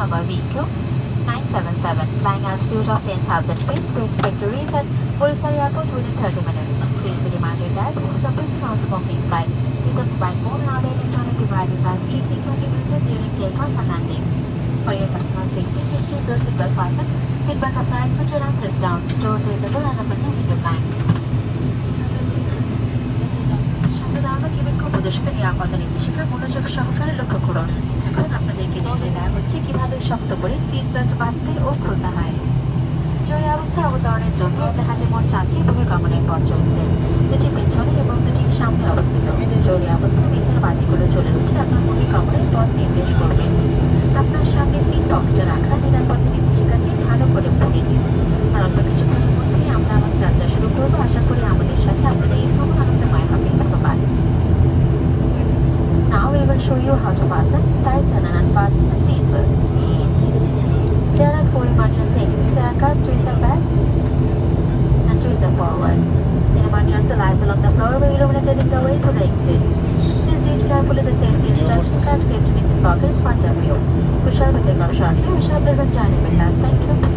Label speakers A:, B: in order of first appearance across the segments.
A: number vehicle 977 flying altitude of 10,000 feet. We expect to reach at Borisar Airport within 30 minutes. Please be reminded that this is a completely non-smoking flight. Use of mobile phone and other electronic devices are strictly prohibited during takeoff and landing. For your personal safety, please keep your seatbelt fastened. Seatbelt upright, put your arms down, store changeable and open your window blind. সামনে দাঁড়ানো কিবেক উপদেশকে নিরাপত্তা নির্দেশিকা মনোযোগ সহকারে শক্ত করে seat belt বাঁধতে ও খুলতে হয়। জরুরি অবস্থায় অবতরণের জন্য জাহাজে মোট চারটি বহির্গমনের পথ রয়েছে। দুটি পেছনে এবং দুটি সামনে অবস্থিত। জরুরি অবস্থায় পিছনে বাতিগুলো চলে উঠে আপনার বহির্গমনের পথ নির্দেশ করবে। আপনার সামনে সিট পকেটে রাখা নিরাপত্তা নির্দেশিকাটি ভালো করে পড়ে নিন। আর অল্প কিছুক্ষণের মধ্যেই আমরা আমার যাত্রা শুরু করব। আশা করি আমাদের সাথে আপনাদের এই ভ্রমণ আনন্দময় হবে। ধন্যবাদ। Now we will show you how to fasten, tighten and unfasten the seat belt. Are four emergency exits aircraft to the back and to the forward. The emergency lies along the floor where illuminated in the way to the exit. Please read carefully the safety instruction card kept in pocket in front of you. We shall be taken shortly. We shall pleasant journey with us. Thank you.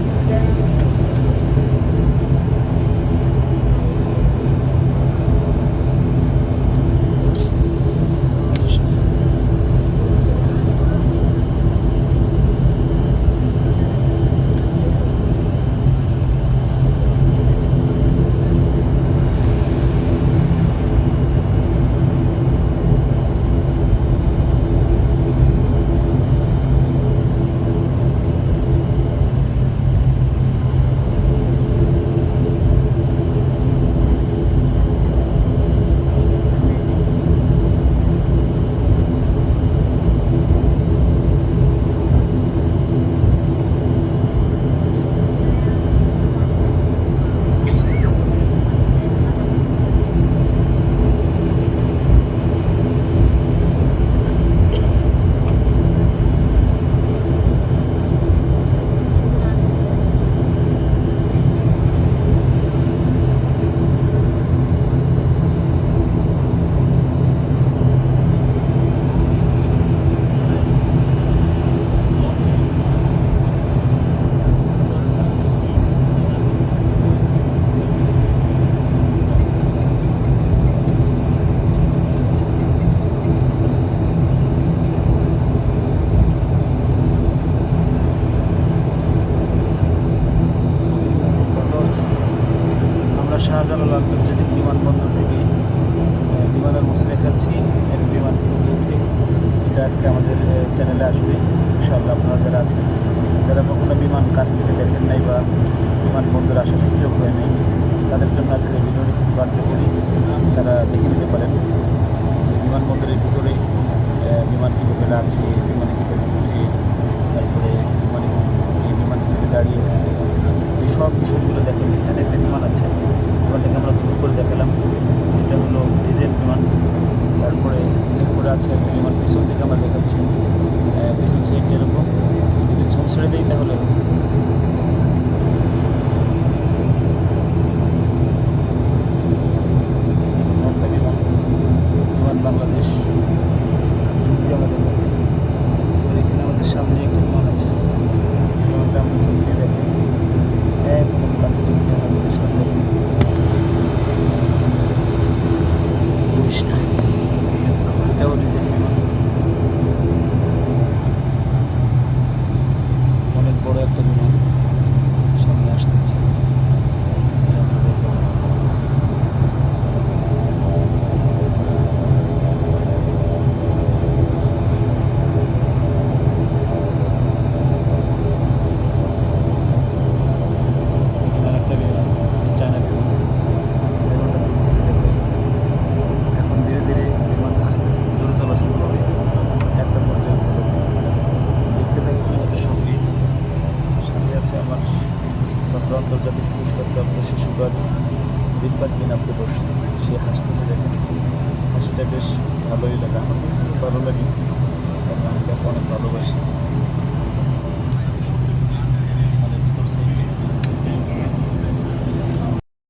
B: আজকে আমাদের চ্যানেলে আসবে। ইনশাআল্লাহ আপনারা যারা আছেন, যারা কখনো বিমান কাছ থেকে দেখেন নাই বা বিমানবন্দর আসার সুযোগ হয় নাই, তাদের জন্য আজকে ভিডিওটি খুব কার্যকরী তারা দেখে নিতে পারেন যে বিমানবন্দরের ভিতরে বিমান কীভাবে রাখে, বিমানে কীভাবে উঠে, তারপরে বিমানে বিমান কীভাবে দাঁড়িয়ে থাকে। এই সব বিষয়গুলো দেখেন। এখানে একটা বিমান আছে বিমানটাকে আমরা শুরু করে দেখালাম এটা হলো ডিজেল বিমান তারপরে এরপরে আছে একটা বিমান পিছন থেকে আমরা দেখাচ্ছি আহ, পিছন সাইডটা এরকম যদি ঝোঁক ছেড়ে দিই তাহলে একটা বিমান বিমান বাংলাদেশ সত্যি আমরা দেখাচ্ছি আর এখানে আমাদের সামনে একটা বিমান আছে বিমানটা আমরা চোখ দিয়ে দেখি একদম কাছে চোখ দিয়ে আমাদের সামনে পুলিশটা এটাও ডিজেল বিমান অনেক বড় একটা বিমান সামনে আসতেছে এখানে আরেকটা বিমান চায়না বিমান বিমানটা দূর থেকে দেখে এখন ধীরে ধীরে বিমান আস্তে আস্তে জোরে চলা শুরু হবে একটা পর্যায়ে উঠে যাবে। দেখতে থাকুন আমাদের সঙ্গে সাথে আছে আমার ছাত্র আন্তর্জাতিক পুরস্কারপ্রাপ্ত শিশুকার বিপ্লব বিন আব্দুল রশিদ সে হাসতেছে দেখেন হাসিটা বেশ ভালোই লাগে। আমার কাছে ভালো লাগে। কারণ আমি তাকে অনেক ভালোবাসি।